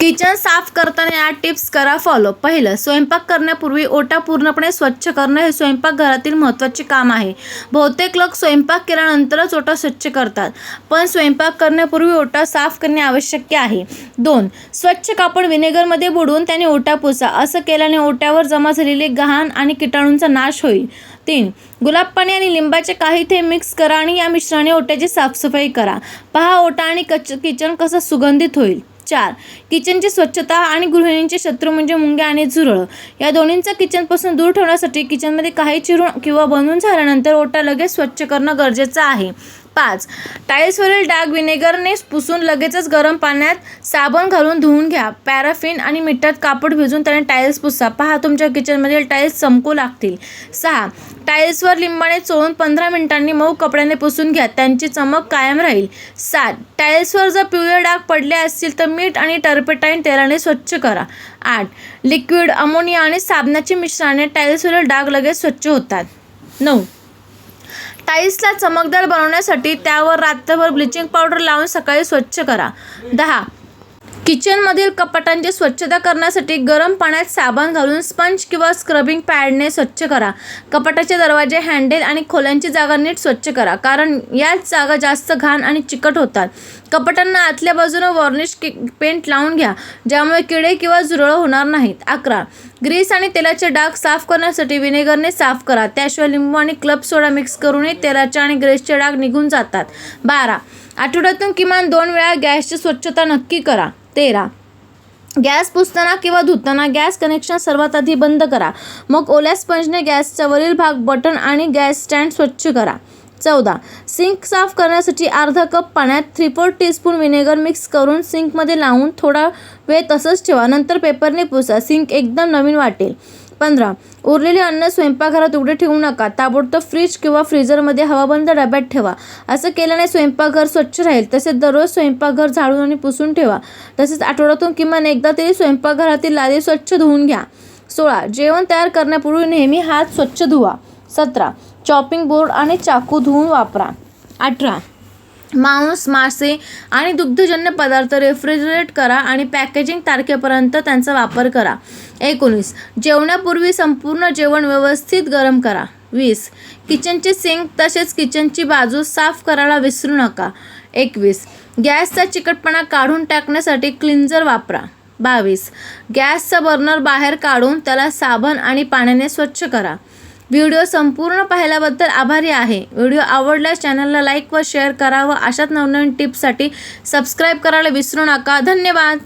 Kitchen साफ करताना या टिप्स करा फॉलो पहिलं स्वयंपाक करण्यापूर्वी ओटा पूर्णपणे स्वच्छ करणं हे स्वयंपाकघरातील महत्त्वाचे काम आहे. बहुतेक लोक स्वयंपाक केल्यानंतरच ओटा स्वच्छ करतात पण स्वयंपाक करण्यापूर्वी ओटा साफ करणे आवश्यक आहे. दोन स्वच्छ कापड व्हिनेगरमध्ये बुडवून त्याने ओटा पुसा. असं केल्याने ओट्यावर जमा झालेले घाण आणि किटाणूंचा नाश होईल. तीन गुलाब पाणी आणि लिंबाचे काही ते मिक्स करा आणि या मिश्रणाने ओट्याची साफसफाई करा. पहा ओटा आणि कच किचन कसं सुगंधित होईल. चार. किचनची स्वच्छता आणि गृहिणींचे शत्रू म्हणजे मुंग्या आणि झुरळ. या दोन्हींचा किचनपासून दूर ठेवण्यासाठी किचनमध्ये काही चिरून किंवा बनवून झाल्यानंतर ओटा लगेच स्वच्छ करणं गरजेचं आहे. पाच. टाईल्सवरील डाग विनेगरने पुसून लगेचच गरम पाण्यात साबण घालून धुवून घ्या. पॅराफिन आणि मिठात कापड भिजून त्याने टाईल्स पुसा. पहा तुमच्या किचनमधील टाईल्स चमकू लागतील. सहा. टाईल्सवर लिंबाने चोळून पंधरा मिनिटांनी मऊ कपड्याने पुसून घ्या. त्यांची चमक कायम राहील. सात. टाईल्सवर जर पिवळे डाग पडले असतील तर मीठ आणि टर्पेटाईन तेलाने स्वच्छ करा. आठ. लिक्विड अमोनिया आणि साबणाची मिश्रणाने टाईल्सवरील डाग लगेच स्वच्छ होतात. नऊ. टाईल्सला चमकदार बनवण्यासाठी त्यावर रात्रभर ब्लिचिंग पावडर लावून सकाळी स्वच्छ करा. दहा किचनमधील कपाटांची स्वच्छता करण्यासाठी गरम पाण्यात साबण घालून स्पंज किंवा स्क्रबिंग पॅडने स्वच्छ करा. कपाटाचे दरवाजे हँडेल आणि खोल्यांची जागा नीट स्वच्छ करा कारण याच जागा जास्त घाण आणि चिकट होतात. कपाटांना आतल्या बाजूनं वॉर्निश कि पेंट लावून घ्या ज्यामुळे किडे किंवा झुरळ होणार नाहीत. अकरा. ग्रीस आणि तेलाचे डाग साफ करण्यासाठी विनेगरने साफ करा. त्याशिवाय लिंबू आणि क्लब सोडा मिक्स करूनही तेलाचे आणि ग्रेसचे डाग निघून जातात. बारा. आठवड्यातून किमान दोन वेळा गॅसची स्वच्छता नक्की करा. तेरा. गॅस पुसताना किंवा धुताना गॅस कनेक्शन सर्वात आधी बंद करा. मग ओल्या स्पंजने गॅसचा वरील भाग बटन आणि गॅस स्टँड स्वच्छ करा. चौदा. सिंक साफ करण्यासाठी अर्धा कप पाण्यात three four teaspoon vinegar mix करून सिंकमध्ये लावून थोडा वेळ तसंच ठेवा. नंतर पेपरने पुसा. सिंक एकदम नवीन वाटेल. पंधरा. उरलेले अन्न स्वयंपाकघरात उघडे ठेवू नका. ताबडतोब फ्रीज किंवा फ्रीजरमध्ये हवाबंद डब्यात ठेवा. असं केल्याने स्वयंपाकघर स्वच्छ राहील. तसेच दररोज स्वयंपाकघर झाडून आणि पुसून ठेवा. तसेच आठवड्यातून किमान एकदा तरी स्वयंपाकघरातील लादी स्वच्छ धुवून घ्या. सोळा. जेवण तयार करण्यापूर्वी नेहमी हात स्वच्छ धुवा. सतरा. चॉपिंग बोर्ड आणि चाकू धुवून वापरा. अठरा. मांस मासे आणि दुग्धजन्य पदार्थ रेफ्रिजरेट करा आणि पॅकेजिंग तारखेपर्यंत त्यांचा वापर करा. एकोणीस. जेवणापूर्वी संपूर्ण जेवण व्यवस्थित गरम करा. वीस. किचनचे सिंक तसेच किचनची बाजू साफ करायला विसरू नका. एकवीस. गॅसचा चिकटपणा काढून टाकण्यासाठी क्लिन्झर वापरा. बावीस. गॅसचा बर्नर बाहेर काढून त्याला साबण आणि पाण्याने स्वच्छ करा. व्हिडिओ संपूर्ण पाहिल्याबद्दल आभारी आहे. व्हिडिओ आवडल्यास चॅनलला लाईक व शेअर करा व अशाच नवनवीन टिप्ससाठी सबस्क्राईब करायला विसरू नका. धन्यवाद.